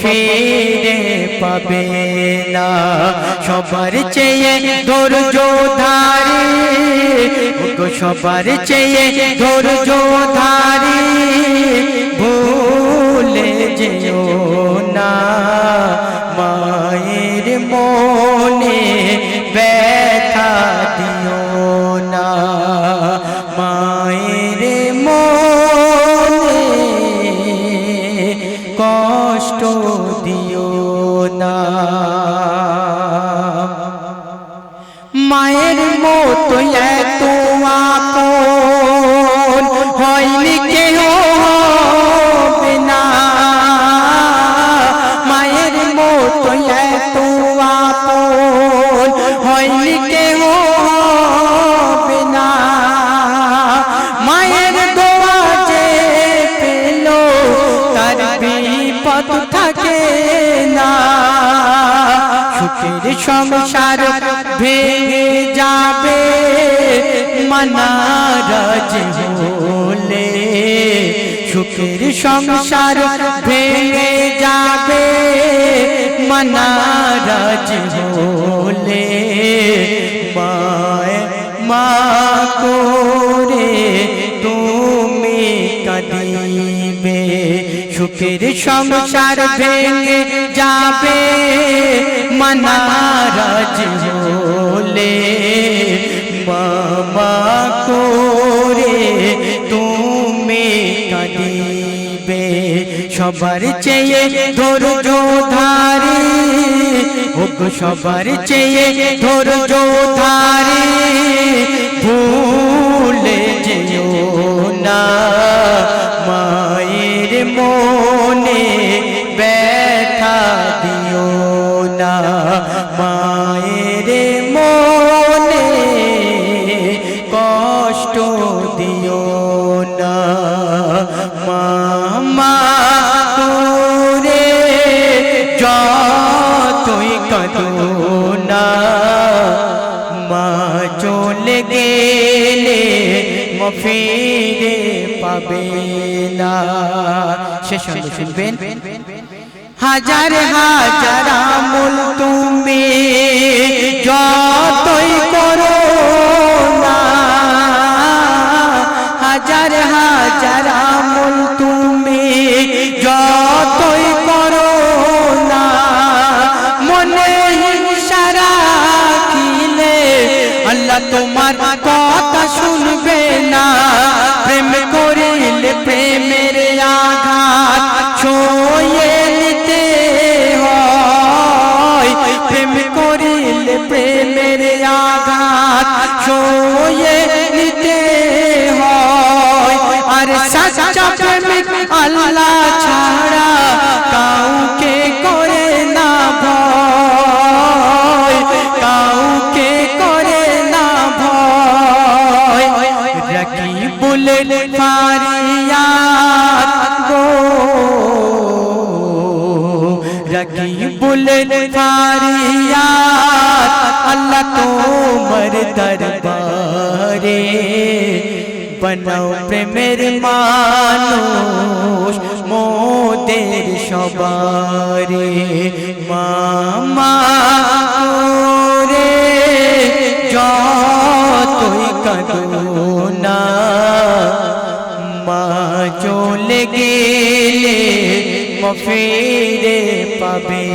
ফিরে পাবে না। সবার চেয়ে ধৈর্য ধারি সবার চেয়ে ধৈর্য ধারি। মায়ের মতো এত হয়নি কেহ মায়ের মতো এত হয়নি কেহ না। মায়ের দোয়া যে পেল, তার থাকে না। সংসার যাবে মনারাজ হলে সুখের সংসার ভেঙে যাবে। মনারাজ হলে মায় মা করে তুমি কাঁদিবে। সুখের সংসার ভেঙে যাবে। মনারাজ হলে মামা করে তুমি কাঁদিবে। সবার চেয়ে ধৈর্য ধারি ওগো সবার চেয়ে ধৈর্য ধারি, ভুলে যেও না। মায়ের মনে ব্যথা দিও না। মায়ের মনে মফিরে পাবে না। অংশ শুনবেন। হাজার হাজার আমল তুমি যতই করো না হাজার হাজার সচ্চা প্রেমিক আল্লাহ ছাড়া কাউকে করে না ভয় কাউকে করে না ভয় রাখি বলে ফারিয়াত গো রাখি বলে ফারিয়াত আল্লাহ তোমার দরবারে বানাও প্রেমের মানুষ, মোদের সবারে মামা রে। যতই কাদুনা, মা চলে গেলে মফিরে পাবে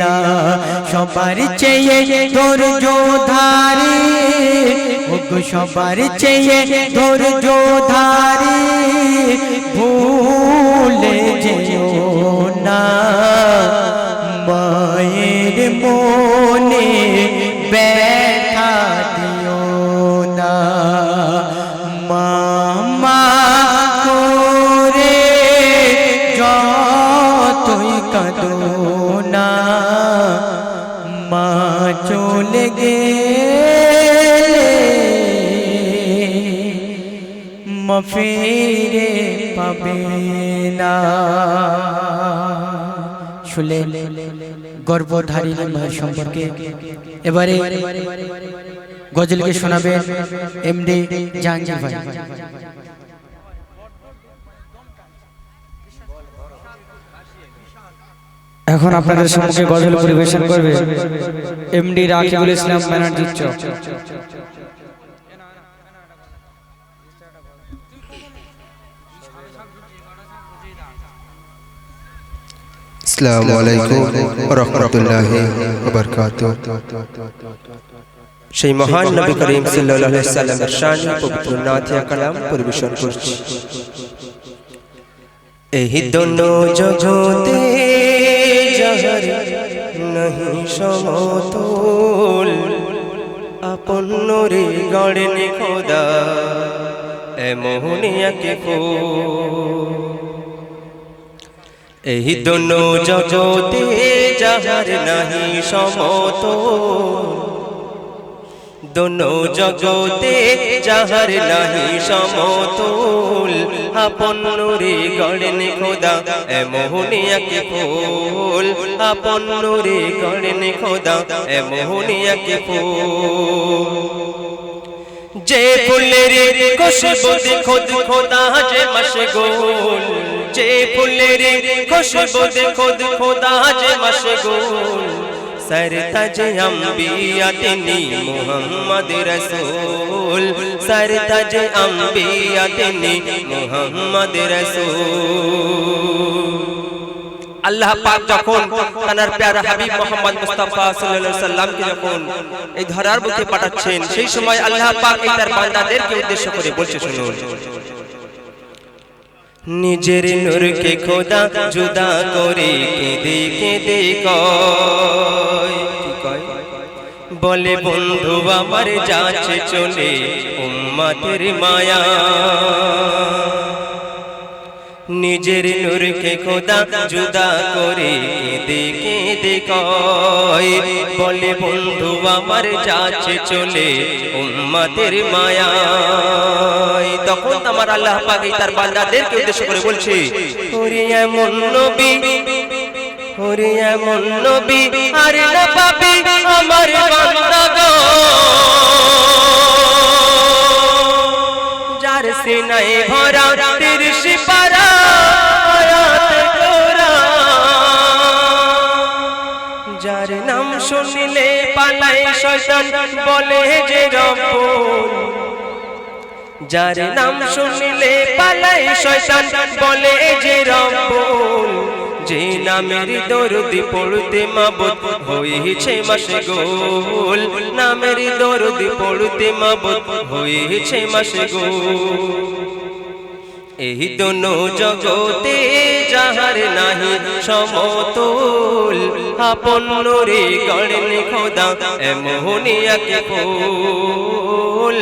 না। সবার চেয়ে তোর ধারে ওগো সবার চেয়ে তোর ধারে ভুলে যেও না। মফিরে পাবে না শুলে গর্ভধারিণী মায়ের সম্পর্কে এবারে গজলকে শোনাবেন এমডি জাহাঙ্গীর ভাই। এখন আপনাদের সম্মুখে গজল পরিবেশন করবে এমডি রাকিবুল ইসলাম ব্যানার্জি আসসালামু আলাইকুম রহমতুল্লাহ বরকাত সেই মহান নবী করিম সাল্লাল্লাহু আলাইহি সাল্লামের শান পবিত্র নাথিয়া কালাম পরিবেশন করছি এই দোনো জগতে যাহার নহি সমতুল আপন রে গড়েন খোদা এমোহনিয়াকে ফুল এই দোনো জগতে যাহার নাহি সমত। দোনো জগতে যাহার নাহি সমতুল। আপন রে গড়েন খোদা এমোহনিয়াকে ফুল। আপন রে গড়েন খোদা এমোহনিয়াকে ফুল। যে ফুলের খুশবু দেখো খোদা যে মশগুল যে ফুলের খুশবু দেখো খোদা যে মশগুল অম্বিয়া তিনি মুহাম্মদ রসূল। সর তাজ অম্বিয়া তিনি মুহাম্মদ রসূল। আল্লাহ পাক যখন তার প্যারা হাবিব মোহাম্মদ মুস্তাফা সাল্লাল্লাহু সাল্লামকে যখন এই ধরার বুকে পাঠাচ্ছেন, সেই সময় আল্লাহ পাক এই তার বান্দাদেরকে উদ্দেশ্য করে বলছে, শুনুন। নিজের নূরকে খোদা জুদা করে কেঁদে কেঁদে কয়? বলে, বন্ধু, আমার যাচ্ছে চলে উম্মাতের মায়া। নিজের নূরকে খোদা জুদা করে কেঁদে কেঁদে বলে বন্ধু, আমার যাচ্ছে চলে উম্মাতের মায়া তখন আমার আল্লাহ পাক তার বান্দাদেরকে উদ্দেশ্য করে বলছে, ওরে এমন নবী, ওরে এমন নবী, আর না পাবি আমার বান্দাগণ যার সিনায় ভরা তিরিশ পারা শুনলে পালাই শয়তান বলে যে রব্বুল। যার নাম শুনলে পালাই শয়তান বলে যে রব্বুল। যে নামের দরদি পড়তে মাবত হয়েছে গোল। নামের দরদি পড়তে মাবত হয়েছে গোল। এই দোনো জগতে যাহার নাহি সমতুল, আপন রে গড়েন খোদা এমোহনিয়াকে ফুল।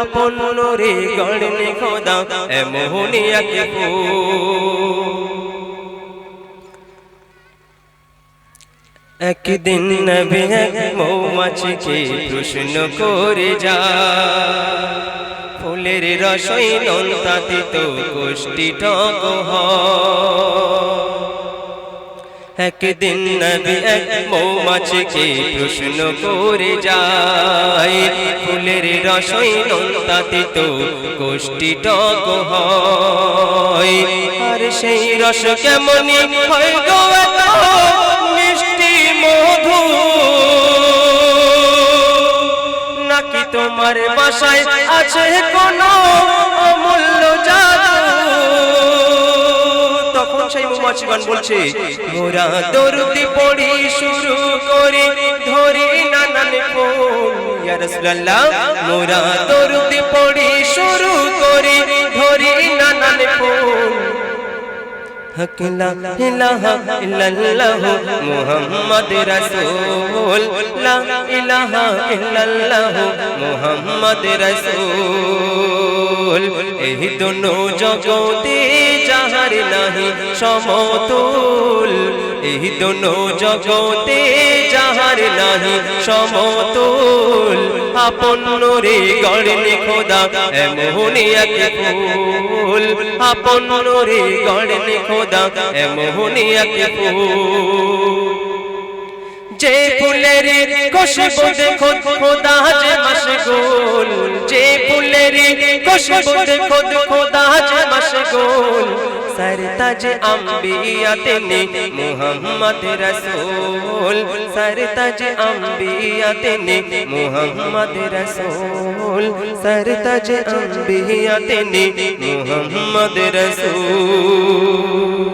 আপন রে গড়েন খোদা এমোহনিয়াকে ফুল। একদিন নবী এক মৌমাছিকে প্রশ্ন করে যা ফুলের রসই নন্তাতে তো গোষ্ঠী টক একদিন নবী এক মৌমাছিকে প্রশ্ন করে যায়, ফুলের রসই নন্তাতে তো গোষ্ঠী টক হয়। আর সেই রস কেমনই হয় গো তোমার বাসায় আছে কোন অমূল্য তখন সেই মৌমাছিগণ বলছে, মোরা দরদি পড়ি শুরু করি, ধরি নানান ইয়া রাসূলুল্লাহ, মোরা দরদি পড়ি শুরু করি, ধরি নানান ফুল। হক লা ইলাহা ইল্লাল্লাহ মুহাম্মদ রাসূল। লা ইলাহা ইল্লাল্লাহু মুহাম্মদ রাসূল। এই দুনো জগতে যাহার নাহি সমতুল। এই দোনো জগতে যাহার নাহি সমতুল। আপন রে গড়েন খোদা এমোহনিয়াকে ফুল। আপন রে গড়েন খোদা এমোহনিয়াকে ফুল। যে ফুলের খুশবু দেখো খোদা যে মশগুল যে ফুলের খুশবুতে খুদ খোদা যে মশগুল सरताज अंबियाते ने मोहम्मद रसूल सरताज अंबियाते ने मोहम्मद रसूल सरताज अंबियाते ने मोहम्मद रसूल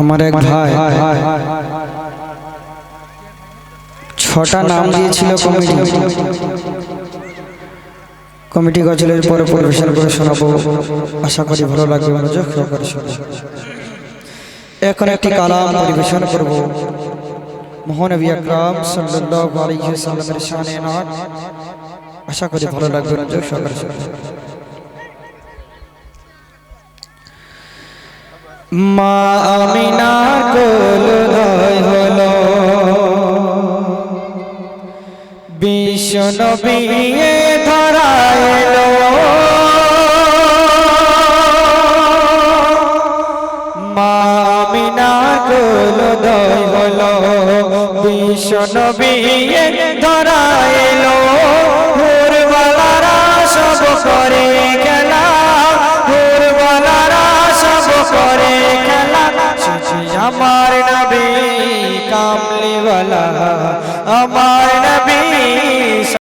আমার এক ভাই ছটা নাম দিয়েছিল কমিটি কমিটি গজলের পরে পরিবেশন করে শোনাবো আশা করি ভালো লাগবে মনোযোগ সহকারে শোনাবো। এখন একটি কালাম পরিবেশন করব মহানবী আকরাম সাল্লাল্লাহু আলাইহি ওয়াসাল্লামের শানে নাত আশা করি ভালো লাগবে। মা আমিনা কোল হলো। বিশ্ব নবী ধরা মা আমিনা কোল হলো। বিশ্ব নবী সব করে খেলা ফুটবলারা সব করে খেলা। শুধু আমার নবী কামলিওয়ালা আমার নবী